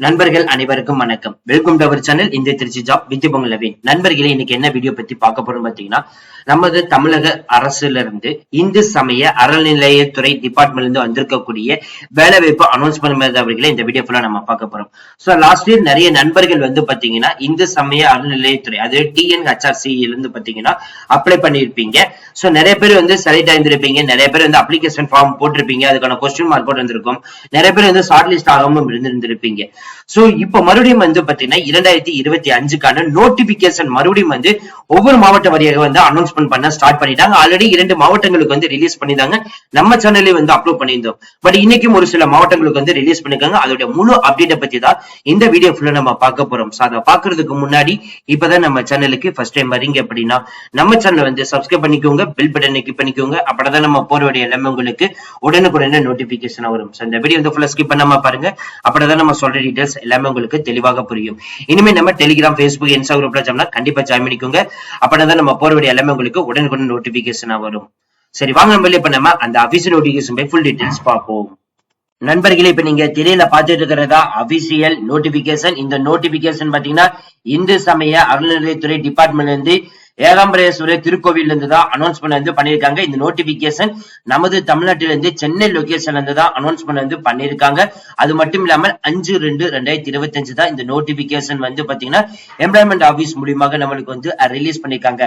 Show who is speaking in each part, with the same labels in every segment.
Speaker 1: நண்பர்கள் அனைவருக்கும் வணக்கம். வெல்கம் டு அவர் சேனல் இந்த திருச்சி ஜாப் வித் பொங்கலவின் நண்பர்களே இன்னைக்கு என்ன வீடியோ பத்தி பார்க்க போறோம் பாத்தீங்கன்னா நமது தமிழக அரசுல இருந்து இந்து சமய அறநிலையத்துறை டிபார்ட்மெண்ட்ல இருந்து வந்திருக்கக்கூடிய வேலை வாய்ப்பு அனௌன்ஸ்மெண்ட் அவர்களே இந்த வீடியோ ஃபுல்லா நம்ம பார்க்க போறோம். சோ லாஸ்ட் இயர் நிறைய நண்பர்கள் வந்து பாத்தீங்கன்னா இந்து சமய அறநிலையத்துறை அது டிஎன் ஹெச்ஆர்சி இருந்து பாத்தீங்கன்னா அப்ளை பண்ணிருப்பீங்க சோ நிறைய பேர் வந்து செலக்ட் ஆயிருந்திருப்பீங்க. நிறைய பேர் வந்து அப்ளிகேஷன் ஃபார்ம் போட்டிருப்பீங்க. அதுக்கான கொஸ்டின் மார்க் போட்டு வந்திருக்கும் நிறைய பேர் வந்து ஷார்ட் லிஸ்ட் ஆகாம இருந்திருந்திருப்பீங்க. சோ இப்ப மறுபடியும் வந்து பாத்தீங்கன்னா இரண்டாயிரத்தி இருபத்தி அஞ்சுக்கான நோட்டிபிகேஷன் மறுபடியும் வந்து ஒவ்வொரு மாவட்ட வாரியாக வந்து அனௌன்ஸ்மெண்ட் பண்ண ஸ்டார்ட் பண்ணிட்டாங்க. ஆல்ரெடி இரண்டு மாவட்டங்களுக்கு வந்து ரிலீஸ் பண்ணிருந்தாங்க நம்ம சேனல்லே வந்து அப்லோட் பண்ணியிருந்தோம். பட் இன்னைக்கும் ஒரு சில மாவட்டங்களுக்கு வந்து ரிலீஸ் பண்ணிருக்காங்க அதோட முழு அப்டேட்டை பத்தி தான் இந்த வீடியோ ஃபுல்லா நம்ம பார்க்க போறோம். சோ அதை பாக்குறதுக்கு முன்னாடி இப்பதான் நம்ம சேனலுக்கு ஃபர்ஸ்ட் டைம் வரீங்க அப்படின்னா நம்ம சேனல் வந்து சப்ஸ்கிரைப் பண்ணிக்கோங்க. பில் பட்டனை கிளிக் பண்ணிக்கோங்க. அப்பதான் நம்ம போற வேண்டிய எல்லாமே உங்களுக்கு உடனுக்குடனே நோட்டிபிகேஷன் வரும். சோ இந்த வீடியோ வந்து ஃபுல்லா ஸ்கிப் பண்ணாம பாருங்க. அப்பதான் நம்ம சொல்ற டீடைல்ஸ் எல்லாமே உங்களுக்கு தெளிவாக புரியும். இனிமே நம்ம டெலிகிராம் ஃபேஸ்புக் இன்ஸ்டாகிராம் ஜாம்னா கண்டிப்பா ஜாயின் பண்ணிக்கோங்க. அப்பதான் நம்ம போற வேண்டிய எல்லாமே உங்களுக்கு உடனுக்குடன் நோட்டிபிகேஷனா வரும். சரி வாங்க நம்ம இப்ப நம்ம அந்த அபிஷியல் நோட்டிபிகேஷன் போய் ஃபுல் டீடைல்ஸ் பார்ப்போம். நண்பர்களே இப்ப நீங்க திரையில பாத்துட்டு இருக்கிறதா? அபிஷியல் நோட்டிபிகேஷன் இந்த நோட்டிபிகேஷன் பாத்தீங்கன்னா இந்து சமய அறநிலையத்துறை டிபார்ட்மெண்ட்ல இருந்து ஏகாம்பரேஸ்வரர் திருக்கோவிலிருந்து தான் அனௌன்ஸ்மெண்ட் வந்து பண்ணியிருக்காங்க. இந்த நோட்டிபிகேஷன் நமது தமிழ்நாட்டில இருந்து சென்னை லொகேஷன்ல இருந்து தான் அனௌன்ஸ்மெண்ட் வந்து பண்ணிருக்காங்க அது மட்டும் இல்லாமல் அஞ்சு ரெண்டு ரெண்டாயிரத்தி இருபத்தி அஞ்சு தான் இந்த நோட்டிபிகேஷன் வந்து பாத்தீங்கன்னா எம்ப்ளாய்மெண்ட் ஆபீஸ் மூலியமாக நம்மளுக்கு வந்து ரிலீஸ் பண்ணியிருக்காங்க.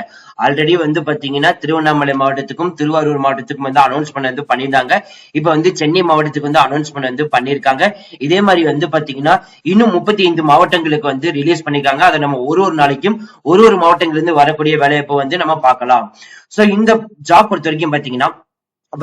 Speaker 1: ஆல்ரெடி வந்து பாத்தீங்கன்னா திருவண்ணாமலை மாவட்டத்துக்கும் திருவாரூர் மாவட்டத்துக்கும் வந்து அனௌன்ஸ்மெண்ட் வந்து பண்ணியிருந்தாங்க. இப்ப வந்து சென்னை மாவட்டத்துக்கு வந்து அனௌன்ஸ்மெண்ட் வந்து பண்ணிருக்காங்க இதே மாதிரி வந்து பாத்தீங்கன்னா இன்னும் முப்பத்தி ஐந்து மாவட்டங்களுக்கு வந்து ரிலீஸ் பண்ணிருக்காங்க அதை நம்ம ஒரு ஒரு நாளைக்கும் ஒரு ஒரு மாவட்டங்கள்ல இருந்து வரக்கூடிய வேலைவாய்ப்பு வந்து நம்ம பார்க்கலாம். சோ இந்த ஜாப் பொறுத்த வரைக்கும் பாத்தீங்கன்னா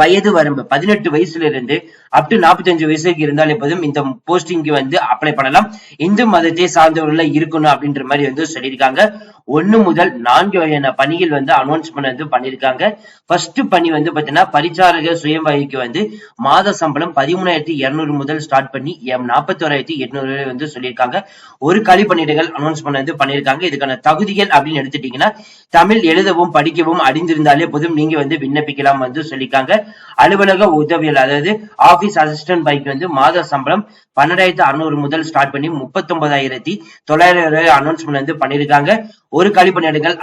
Speaker 1: வயது வரம்பு பதினெட்டு வயசுல இருந்து அப் டு நாற்பத்தஞ்சு வயசுக்கு இருந்தாலே போதும் இந்த போஸ்டிங்க்கு வந்து அப்ளை பண்ணலாம். இந்து மதத்தை சார்ந்தவர்கள இருக்கணும் அப்படின்ற மாதிரி வந்து சொல்லியிருக்காங்க. ஒன்னு முதல் நான்கு வகையான பணிகள் வந்து அனௌன்ஸ்மெண்ட் வந்து பண்ணியிருக்காங்க. ஃபர்ஸ்ட் பணி வந்து பாத்தீங்கன்னா பரிச்சாரக சுயவாய்க்கு வந்து மாத சம்பளம் பதிமூணாயிரத்தி இருநூறு முதல் ஸ்டார்ட் பண்ணி எம் நாற்பத்தி ஓராயிரத்தி எட்நூறு வந்து சொல்லியிருக்காங்க. ஒரு காலி பணியிடங்கள் அனௌன்ஸ்மெண்ட் வந்து பண்ணியிருக்காங்க. இதுக்கான தகுதிகள் அப்படின்னு எடுத்துட்டீங்கன்னா தமிழ் எழுதவும் படிக்கவும் அறிந்திருந்தாலே போதும். நீங்க வந்து விண்ணப்பிக்கலாம் வந்து சொல்லியிருக்காங்க. அலுவலக உதவியல் அதாவது ஆபீஸ் அசிஸ்டன்ட் பைக் வந்து மாத சம்பளம் பன்னெண்டாயிரத்தி அறுநூறு முதல் ஸ்டார்ட் பண்ணி முப்பத்தி ஒன்பதாயிரத்தி தொள்ளாயிரம் அனௌன்ஸ்மெண்ட் வந்து பண்ணிருக்காங்க. ஒரு காலி பணியிடங்கள்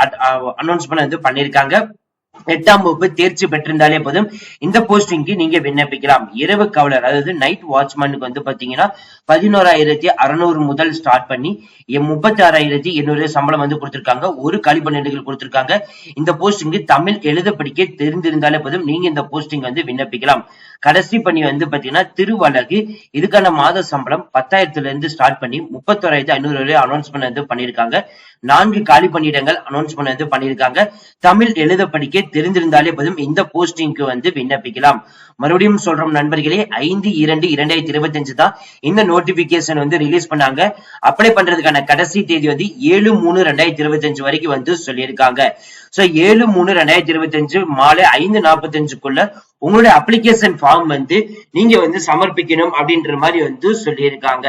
Speaker 1: அனௌன்ஸ்மெண்ட் வந்து பண்ணிருக்காங்க. எட்டாம் வகுப்பு தேர்ச்சி பெற்றிருந்தாலே போதும். இந்த போஸ்டிங்க்கு நீங்க விண்ணப்பிக்கலாம். இரவு காவலர் அதாவது நைட் வாட்ச்மேனுக்கு வந்து பாத்தீங்கன்னா பதினோராயிரத்தி அறுநூறு முதல் ஸ்டார்ட் பண்ணி முப்பத்தி ஆறாயிரத்தி எண்ணூறு சம்பளம் வந்து கொடுத்திருக்காங்க. ஒரு காலி பணியிடங்கள் கொடுத்திருக்காங்க. இந்த போஸ்டிங்க்கு தமிழ் எழுத படிக்க தெரிந்திருந்தாலே போதும். நீங்க இந்த போஸ்டிங் வந்து விண்ணப்பிக்கலாம். கடைசி பணி வந்து பாத்தீங்கன்னா திருவழகு. இதுக்கான மாத சம்பளம் பத்தாயிரத்துல இருந்து ஸ்டார்ட் பண்ணி முப்பத்தோராயிரத்தி ஐநூறு வரை அனௌன்ஸ்மெண்ட் வந்து பண்ணியிருக்காங்க. நான்கு காலி பணியிடங்கள் அனௌன்ஸ் பண்ணது பண்ணியிருக்காங்க. தமிழ் எழுத படிக்க தெரிந்திருந்தாலே போதும் இந்த போஸ்டிங்க்கு வந்து விண்ணப்பிக்கலாம். மறுபடியும் சொல்றோம் நண்பர்களே ஐந்து இரண்டு இரண்டாயிரத்தி இருபத்தி அஞ்சு தான் இந்த நோட்டிபிகேஷன் வந்து ரிலீஸ் பண்ணாங்க. அப்ளை பண்றதுக்கான கடைசி தேதி வந்து ஏழு மூணு ரெண்டாயிரத்தி இருபத்தி அஞ்சு வரைக்கும் வந்து சொல்லியிருக்காங்க. சோ ஏழு மூணு ரெண்டாயிரத்தி இருபத்தி அஞ்சு மாலை ஐந்து நாற்பத்தி அஞ்சுக்குள்ள உங்களுடைய அப்ளிகேஷன் ஃபார்ம் வந்து நீங்க வந்து சமர்ப்பிக்கணும் அப்படின்ற மாதிரி வந்து சொல்லியிருக்காங்க.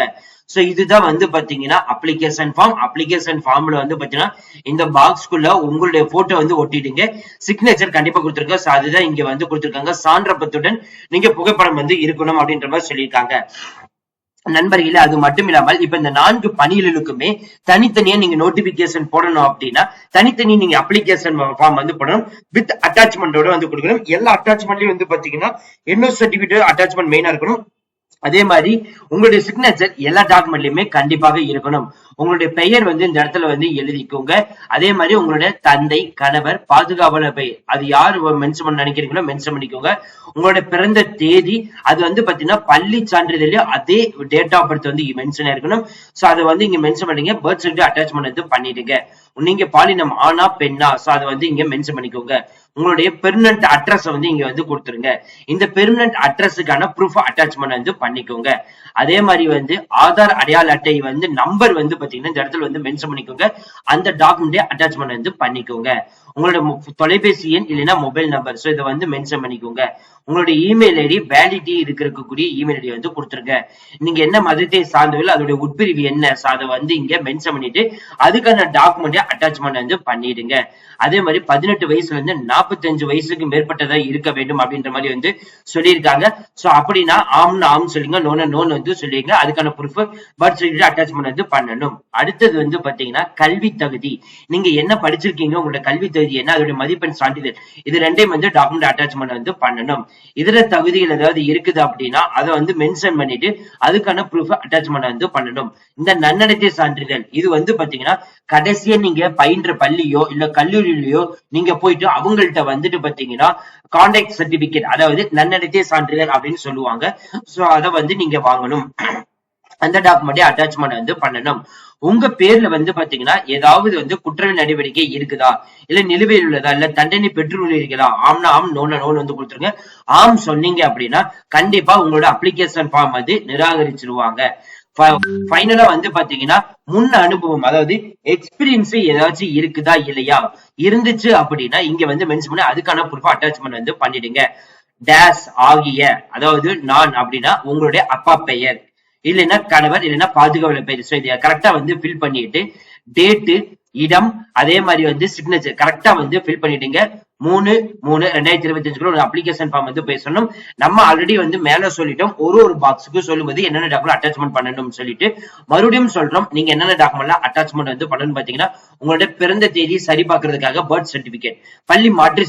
Speaker 1: சோ இதுதான் வந்து பாத்தீங்கன்னா அப்ளிகேஷன் ஃபார்ம் அப்ளிகேஷன் ஃபார்ம்ல வந்து பாத்தீங்கன்னா இந்த பாக்ஸ்க்குள்ள உங்களுடைய போட்டோ வந்து ஒட்டிடுங்க. சிக்னேச்சர் கண்டிப்பா கொடுத்துருக்காங்க சோ அதுதான் இங்க வந்து கொடுத்துருக்காங்க. சான்றப்பத்துடன் நீங்க புகைப்படம் வந்து இருக்கணும் அப்படின்ற மாதிரி சொல்லியிருக்காங்க. நண்பர்களே அது மட்டும் இல்லாமல் இப்ப இந்த நான்கு பணிகளுக்குமே தனித்தனியா நீங்க நோட்டிபிகேஷன் போடணும் அப்படின்னா தனித்தனி நீங்க அப்ளிகேஷன் ஃபார்ம் வந்து போடணும். வித் அட்டாச்மெண்டோட வந்து கொடுக்கணும். எல்லா அட்டாச்மெண்ட்லயும் வந்து பாத்தீங்கன்னா என்ன சர்டிபிகேட் அட்டாச்மெண்ட் மெயினா இருக்கணும். அதே மாதிரி உங்களுடைய சிக்னேச்சர் எல்லா டாக்குமெண்ட்லயுமே கண்டிப்பாக இருக்கணும். உங்களுடைய பெயர் வந்து இந்த இடத்துல வந்து எழுதிக்கோங்க. அதே மாதிரி உங்களுடைய தந்தை கணவர் பாதுகாவலர் பெயர் அது யார் மென்ஷன் பண்ண நினைக்கிறீங்களோ மென்ஷன் பண்ணிக்கோங்க. உங்களுடைய பிறந்த தேதி அது வந்து பாத்தீங்கன்னா பள்ளி சான்றிதழையும் அதே டேட் ஆஃப் பர்த் வந்து மென்ஷன் ஆயிருக்கணும். சோ அதை வந்து இங்க மென்ஷன் பண்ணீங்க பர்த் சர்டிஃபிகேட் அட்டாச்மெண்ட் வந்து பண்ணிடுங்க. நீங்க பாலினம் ஆனா பெண்ணா? சோ அதை வந்து இங்க மென்ஷன் பண்ணிக்கோங்க. உங்களுடைய பெர்மனன்ட் அட்ரஸ் வந்து இங்க வந்து கொடுத்துருங்க. இந்த பெர்மனன்ட் அட்ரஸுக்கான ப்ரூஃப் அட்டாச்மெண்ட் வந்து பண்ணிக்கோங்க. அதே மாதிரி வந்து ஆதார் அடையாள அட்டை வந்து நம்பர் வந்து பாத்தீங்கன்னா இந்த இடத்துல வந்து மென்ஷன் பண்ணிக்கோங்க. அந்த டாக்குமெண்ட் அட்டாச்மெண்ட் வந்து பண்ணிக்கோங்க. உங்களோட தொலைபேசி எண் இல்லைன்னா மொபைல் நம்பர் சோ இதை வந்து மென்ஷன் பண்ணிக்கோங்க. உங்களுடைய இமெயில் ஐடி வேலிடி இருக்கக்கூடிய இமெயில் ஐடி வந்து கொடுத்துருங்க. நீங்க என்ன மதத்தை சார்ந்தவர்கள் அதோட உட்பிரிவு என்ன? ஸோ அதை வந்து இங்க மென்ஷன் பண்ணிட்டு அதுக்கான டாக்குமெண்ட் அட்டாச்மெண்ட் வந்து பண்ணிடுங்க. அதே மாதிரி பதினெட்டு வயசுல இருந்து நாற்பத்தஞ்சு வயசுக்கு மேற்பட்டதா இருக்க வேண்டும் அப்படின்ற மாதிரி வந்து சொல்லியிருக்காங்க. சோ அப்படின்னா ஆம்னு ஆம் சொல்லுங்க நோன நோன் வந்து சொல்லிடுங்க. அதுக்கான ப்ரூஃப் பர்த் சர்டிஃபிகேட் அட்டாச்மெண்ட் வந்து பண்ணணும். அடுத்தது வந்து பாத்தீங்கன்னா கல்வி தகுதி. நீங்க என்ன படிச்சிருக்கீங்க உங்களோட கல்வி தகுதி என்ன? அதோட மதிப்பெண் சான்றிதழ். இது ரெண்டையும் வந்து டாக்குமெண்ட் அட்டாச்மெண்ட் வந்து பண்ணணும். இதர தகுதிகள் ஏதாவது இருக்குது அப்படின்னா அதை வந்து மென்ஷன் பண்ணிட்டு அதுக்கான ப்ரூஃப் அட்டாச்மெண்ட் வந்து பண்ணணும். இந்த நன்னடத்தை சான்றிதழ் இது வந்து பாத்தீங்கன்னா கடைசியா நீங்க பயின்ற பள்ளியோ இல்ல கல்லூரியிலயோ நீங்க போயிட்டு அவங்கள்ட்ட வந்துட்டு பாத்தீங்கன்னா கான்டாக்ட் சர்டிபிகேட் அதாவது நன்னடத்தை சான்றிதழ் அப்படின்னு சொல்லுவாங்க. சோ அதை வந்து நீங்க வாங்கணும். அந்த டாக்குமெண்ட் அட்டாச்மெண்ட் வந்து பண்ணணும். உங்க பேர்ல வந்து பாத்தீங்கன்னா ஏதாவது வந்து குற்றவியல் நடவடிக்கை இருக்குதா? இல்ல நிலுவையில் உள்ளதா? இல்ல தண்டனை பெற்றுள்ளீர்களா ஆம்னா ஆம் நோன நோன் வந்து கொடுத்துருங்க. ஆம் சொன்னீங்க அப்படின்னா கண்டிப்பா உங்களோட அப்ளிகேஷன் ஃபார்ம் வந்து நிராகரிச்சிருவாங்க. ஃபைனலா வந்து பாத்தீங்கன்னா முன் அனுபவம் அதாவது எக்ஸ்பீரியன்ஸ் ஏதாச்சும் இருக்குதா? இல்லையா? இருந்துச்சு அப்படின்னா இங்க வந்து மென்ஷன் பண்ணி அதுக்கான ப்ரூஃப் அட்டாச்மெண்ட் வந்து பண்ணிடுங்க. டேஸ் ஆகிய அதாவது நான் அப்படின்னா உங்களுடைய அப்பா பெயர். இல்லைன்னா கணவர் இல்லைன்னா பாதுகாவலர் பெயர் ஸோ இதை கரெக்டா வந்து ஃபில் பண்ணிட்டு டேட்டு இடம் அதே மாதிரி வந்து சிக்னேச்சர் கரெக்டா வந்து ஃபில் பண்ணிட்டீங்க. மூணு மூணு ரெண்டாயிரத்தி இருபத்தி அஞ்சுக்குள்ள ஒரு அப்ளிகேஷன் ஃபார்ம் வந்து பேசணும் நம்ம ஆல்ரெடி வந்து மேல சொல்லிட்டோம். ஒரு ஒரு பாக்ஸுக்கு சொல்லும்போது என்னென்ன டாக்குமெண்ட் அட்டாச்மெண்ட் பண்ணணும்னு சொல்லிட்டு மறுபடியும் சொல்றோம். நீங்க என்னென்ன டாக்குமெண்ட்லாம் அட்டாச்மெண்ட் வந்து பண்ணணும் பாத்தீங்கன்னா உங்களோட பிறந்த தேதி சரி பார்க்கறதுக்காக பர்த் சர்டிபிகேட் பள்ளி மாற்று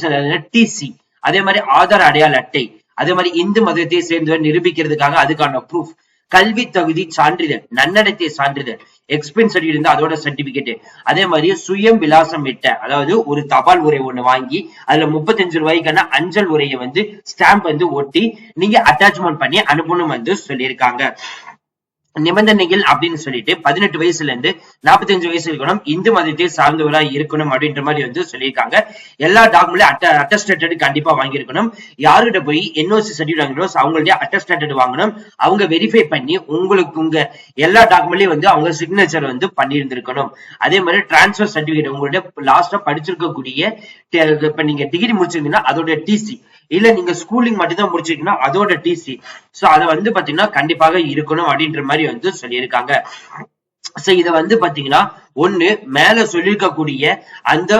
Speaker 1: டிசி அதே மாதிரி ஆதார் அடையாள அட்டை அதே மாதிரி இந்து மதத்தை சேர்ந்தவர் நிரூபிக்கிறதுக்காக அதுக்கான ப்ரூஃப் கல்வி தகுதி சான்றிதழ் நன்னடத்தை சான்றிதழ் எக்ஸ்பென்ஸ் சர்டிஃபிகேட் இருந்தா அதோட சர்டிபிகேட் அதே மாதிரி சுயம் விலாசம் விட்ட அதாவது ஒரு தபால் உரை ஒண்ணு வாங்கி அதுல முப்பத்தஞ்சு ரூபாய்க்கான அஞ்சல் உரையை வந்து ஸ்டாம்ப் வந்து ஒட்டி நீங்க அட்டாச்மெண்ட் பண்ணி அனுப்பணும் வந்து சொல்லியிருக்காங்க. நிபந்தனைகள் அப்படின்னு சொல்லிட்டு பதினெட்டு வயசுல இருந்து நாற்பத்தஞ்சு வயசு இருக்கணும் இந்து மதத்தை சார்ந்தவரா இருக்கணும் அப்படின்ற மாதிரி வந்து சொல்லியிருக்காங்க. எல்லா டாக்குமெண்ட் அட்டஸ்டேட்டட் கண்டிப்பா வாங்கியிருக்கணும். யாருகிட்ட போய் என்ஓசி சர்டிஃபிகேட் வாங்கணும் அவங்கள்ட்ட அட்டஸ்டேட்டட் வாங்கணும். அவங்க வெரிஃபை பண்ணி உங்களுக்கு உங்க எல்லா டாக்குமெண்ட்லயும் வந்து அவங்க சிக்னேச்சர் வந்து பண்ணியிருந்திருக்கணும். அதே மாதிரி டிரான்ஸ்பர் சர்டிபிகேட் உங்களுடைய லாஸ்டா படிச்சிருக்கக்கூடிய இப்ப நீங்க டிகிரி முடிச்சிருந்தீங்கன்னா அதோட டிசி இல்ல நீங்க ஸ்கூலிங் மட்டும் தான் முடிச்சிருக்கீங்கன்னா அதோட டிசி சோ அத வந்து பாத்தீங்கன்னா கண்டிப்பாக இருக்கணும் அப்படின்ற மாதிரி வந்து சொல்லியிருக்காங்க. சோ இத வந்து பாத்தீங்கன்னா ஒண்ணு மேல சொல்லியிருக்கக்கூடிய அந்த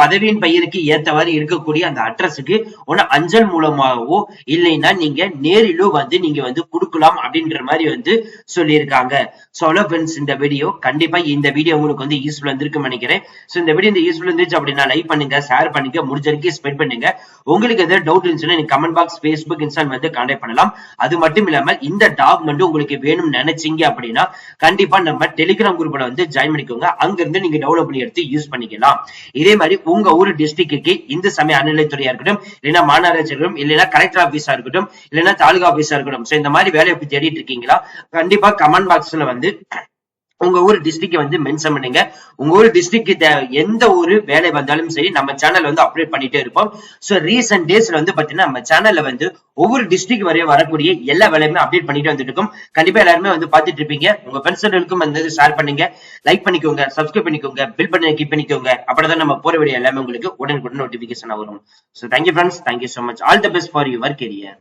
Speaker 1: பதவியின் பெயருக்கு ஏத்தவாறு இருக்கக்கூடிய அந்த அட்ரஸுக்கு ஒன்னு அஞ்சல் மூலமாகவோ இல்லைன்னா நீங்க நேரிலோ வந்து நீங்க வந்து கொடுக்கலாம் அப்படின்ற மாதிரி வந்து சொல்லியிருக்காங்க. சோலோ ஃப்ரெண்ட்ஸ் இந்த வீடியோ கண்டிப்பா இந்த வீடியோ உங்களுக்கு வந்து யூஸ்ஃபுல் வந்திருக்கும்னு நினைக்கிறேன். சோ இந்த வீடியோ இந்த யூஸ்ஃபுல் இருந்துச்சு அப்படின்னா லைக் பண்ணுங்க ஷேர் பண்ணுங்க முடிஞ்ச வரைக்கும் ஸ்பெண்ட் பண்ணுங்க. உங்களுக்கு எதாவது டவுட் இருந்துச்சுன்னா நீங்க கமெண்ட் பாக்ஸ் ஃபேஸ்புக் இன்ஸ்டால் வந்து கான்டாக்ட் பண்ணலாம். அது மட்டும் இல்லாம இந்த டாக்குமெண்ட் உங்களுக்கு வேணும்னு நினைச்சீங்க அப்படின்னா கண்டிப்பா நம்ம டெலிகிராம் குரூப்ல வந்து ஜாயின் பண்ணிக்கோங்க. அங்க இருந்து நீங்க டெவலப் பண்ணி எடுத்து யூஸ் பண்ணிக்கலாம். இதே மாதிரி உங்க ஊர் டிஸ்ட்ரிக்ட்டுக்கு இந்த சமய அறநிலைத்துறையா இருக்கட்டும் இல்லைன்னா மாநகராட்சி இருக்கட்டும் இல்லைன்னா கலெக்டர் ஆபீஸா இருக்கட்டும் இல்லைன்னா தாலுகா ஆபீஸா இருக்கட்டும். சோ இந்த மாதிரி வேலையை பத்தி தேடிட்டு இருக்கீங்களா? கண்டிப்பா கமெண்ட் பாக்ஸ்ல வந்து உங்க ஊர் டிஸ்ட்ரிக்ட் வந்து மென்ஷன் பண்ணுங்க. உங்க ஊர் டிஸ்ட்ரிக்ட் எந்த ஒரு வேலை வந்தாலும் சரி நம்ம சேனல் வந்து அப்டேட் பண்ணிட்டே இருப்போம். ஸோ ரீசெண்ட் டேஸ்ல வந்து பாத்தீங்கன்னா நம்ம சேனல்ல வந்து ஒவ்வொரு டிஸ்ட்ரிக்ட் வரையும் வரக்கூடிய எல்லா வேலையுமே அப்டேட் பண்ணிட்டு வந்துட்டு இருக்கும். கண்டிப்பா எல்லாருமே வந்து பாத்துட்டு இருப்பீங்க. உங்க ஃப்ரெண்ட்ஸ்களுக்கும் வந்து ஷேர் பண்ணுங்க. லைக் பண்ணிக்கோங்க சப்ஸ்கிரைப் பண்ணிக்கோங்க பில் பண்ணி கிளிக் பண்ணிக்கோங்க. அப்படிதான் நம்ம போற வீடியோ எல்லாமே உங்களுக்கு உடனுக்குடன் நோட்டிபிகேஷன் வரும். So thank you friends thank you so much all the best for your career